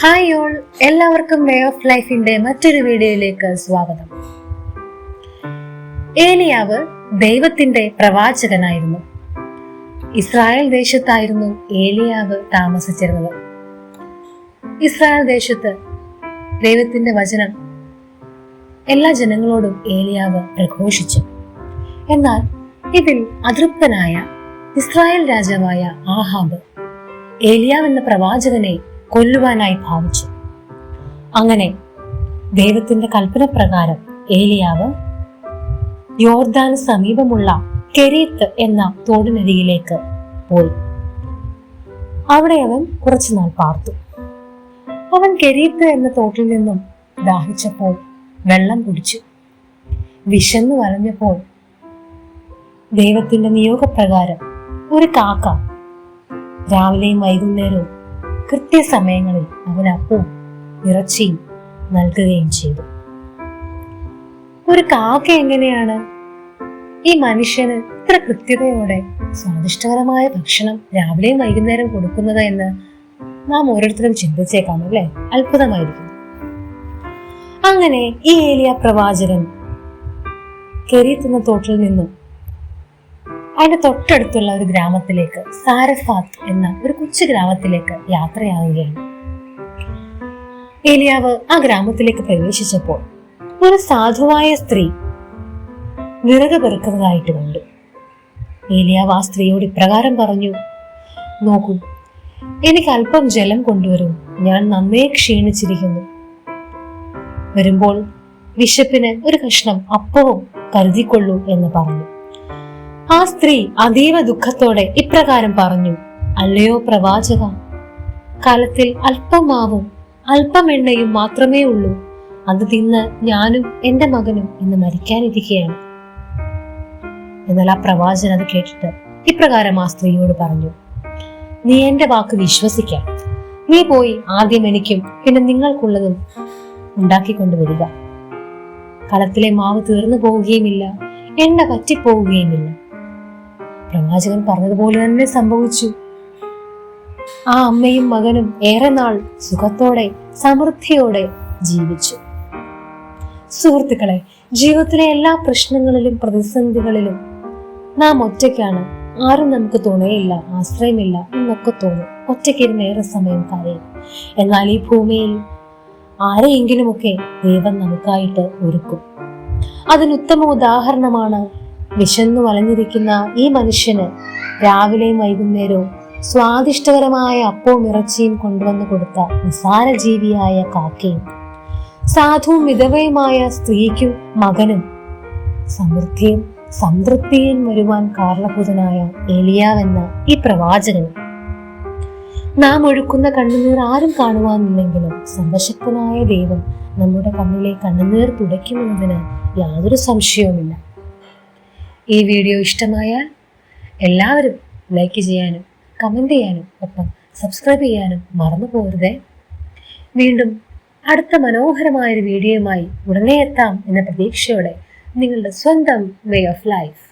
Hi all എല്ലാവർക്കും way of ലൈഫിന്റെ മറ്റൊരു വീഡിയോയിലേക്ക് സ്വാഗതം. ഏലിയാവ് ദൈവത്തിന്റെ പ്രവാചകനായിരുന്നു. ഇസ്രായേൽ ദേശത്തായിരുന്നു ഏലിയാവ് താമസിച്ചിരുന്നത്. ഇസ്രായേൽ ദേശത്ത് ദൈവത്തിന്റെ വചനം എല്ലാ ജനങ്ങളോടും ഏലിയാവ് പ്രഘോഷിച്ചു. എന്നാൽ ഇതിൽ അതൃപ്തനായ ഇസ്രായേൽ രാജാവായ ആഹാബ് ഏലിയാവ് എന്ന പ്രവാചകനെ കൊല്ലുവാനായി ഭാവിച്ചു. അങ്ങനെ ദൈവത്തിന്റെ കൽപ്പന പ്രകാരം ഏലിയാവ് യോർദാന് സമീപമുള്ള കെരീത്ത് എന്ന തോടിനരിയിലേക്ക് പോയി. അവിടെ അവൻ കുറച്ചുനാൾ പാർത്തു. അവൻ കെരീത്ത് എന്ന തോട്ടിൽ നിന്നും ദാഹിച്ചപ്പോൾ വെള്ളം കുടിച്ചു. വിശന്നു വലഞ്ഞപ്പോൾ ദൈവത്തിന്റെ നിയോഗപ്രകാരം ഒരു കാക്ക രാവിലെയും വൈകുന്നേരവും കൃത്യസമയങ്ങളിൽ അവൻ അപ്പവും ഇറച്ചിയും നൽകുകയും ചെയ്തു. ഒരു കാക്ക എങ്ങനെയാണ്? ഈ മനുഷ്യന് ഇത്ര കൃത്യതയോടെ സ്വാദിഷ്ടകരമായ ഭക്ഷണം രാവിലെയും വൈകുന്നേരം കൊടുക്കുന്നത് എന്ന് നാം ഓരോരുത്തരും ചിന്തിച്ചേക്കാം അല്ലേ? അത്ഭുതമായിരിക്കും. അങ്ങനെ ഈ ഏലിയ പ്രവാചകൻ കെരീത്തുന്ന തോട്ടിൽ നിന്നും അതിന്റെ തൊട്ടടുത്തുള്ള ഒരു ഗ്രാമത്തിലേക്ക് സാരഫാത്ത് എന്ന ഒരു കൊച്ചു ഗ്രാമത്തിലേക്ക് യാത്രയാവുകയാണ്. ഏലിയാവ് ആ ഗ്രാമത്തിലേക്ക് പ്രവേശിച്ചപ്പോൾ ഒരു സാധുവായ സ്ത്രീ വിറക് പെറുക്കുന്നതായിട്ട് കണ്ടു. ഏലിയാവ് ആ സ്ത്രീയോട് ഇപ്രകാരം പറഞ്ഞു നോക്കൂ എനിക്ക് അല്പം ജലം കൊണ്ടുവരും ഞാൻ നന്നേ ക്ഷീണിച്ചിരിക്കുന്നു. വരുമ്പോൾ വിശപ്പിന് ഒരു കഷ്ണം അപ്പവും കരുതിക്കൊള്ളൂ എന്ന് പറഞ്ഞു. ആ സ്ത്രീ അതീവ ദുഃഖത്തോടെ ഇപ്രകാരം പറഞ്ഞു അല്ലയോ പ്രവാചക കാലത്തിൽ അല്പമാവും അല്പം എണ്ണയും മാത്രമേ ഉള്ളൂ. അത് തിന്ന് ഞാനും എന്റെ മകനും ഇന്ന് മരിക്കാനിരിക്കുകയാണ് എന്നാൽ ആ പ്രവാചകൻ അത് കേട്ടിട്ട് ഇപ്രകാരം ആ സ്ത്രീയോട് പറഞ്ഞു നീ എന്റെ വാക്ക് വിശ്വസിക്കാം. നീ പോയി ആദ്യം എനിക്കും പിന്നെ നിങ്ങൾക്കുള്ളതും ഉണ്ടാക്കിക്കൊണ്ടുവരിക. കളത്തിലെ മാവ് തീർന്നു പോവുകയുമില്ല എണ്ണ പറ്റിപ്പോവുകയുമില്ല. പ്രവാചകൻ പറഞ്ഞതുപോലെ തന്നെ സംഭവിച്ചു. ആ അമ്മയും മകനും ഏറെ നാൾ സുഖത്തോടെ സമൃദ്ധിയോടെ ജീവിച്ചു. സുഹൃത്തുക്കളെ ജീവിതത്തിലെ എല്ലാ പ്രശ്നങ്ങളിലും പ്രതിസന്ധികളിലും നാം ഒറ്റയ്ക്കാണ്. ആരും നമുക്ക് തുണയില്ല ആശ്രയമില്ല എന്നൊക്കെ തോന്നും. ഒറ്റയ്ക്കിരുന്ന് ഏറെ സമയം കരയും. എന്നാൽ ഈ ഭൂമിയിൽ ആരെയെങ്കിലുമൊക്കെ ദൈവം നമുക്കായിട്ട് ഒരുക്കും. അതിനുത്തമ ഉദാഹരണമാണ് വിശന്നു വളഞ്ഞിരിക്കുന്ന ഈ മനുഷ്യന് രാവിലെയും വൈകുന്നേരവും സ്വാദിഷ്ടകരമായ അപ്പവും ഇറച്ചിയും കൊണ്ടുവന്ന് കൊടുത്ത നിസാര ജീവിയായ കാക്കയും സാധുവും വിധവയുമായ സ്ത്രീക്കും മകനും സമൃദ്ധിയും സംതൃപ്തിയും വരുവാൻ കാരണഭൂതനായ എലിയാവെന്ന ഈ പ്രവാചകൻ. നാം ഒഴുക്കുന്ന കണ്ണുനീർ ആരും കാണുവാനില്ലെങ്കിലും സർവശക്തനായ ദൈവം നമ്മുടെ കണ്ണിലെ കണ്ണുനീർ തുടയ്ക്കുമെന്നതിന് യാതൊരു സംശയവുമില്ല. ഈ വീഡിയോ ഇഷ്ടമായാൽ എല്ലാവരും ലൈക്ക് ചെയ്യാനും കമന്റ് ചെയ്യാനും ഒപ്പം സബ്സ്ക്രൈബ് ചെയ്യാനും മറന്നു പോകരുതേ. വീണ്ടും അടുത്ത മനോഹരമായൊരു വീഡിയോയുമായി ഉടനെ എത്താം എന്ന പ്രതീക്ഷയോടെ നിങ്ങളുടെ സ്വന്തം വേ ഓഫ് ലൈഫ്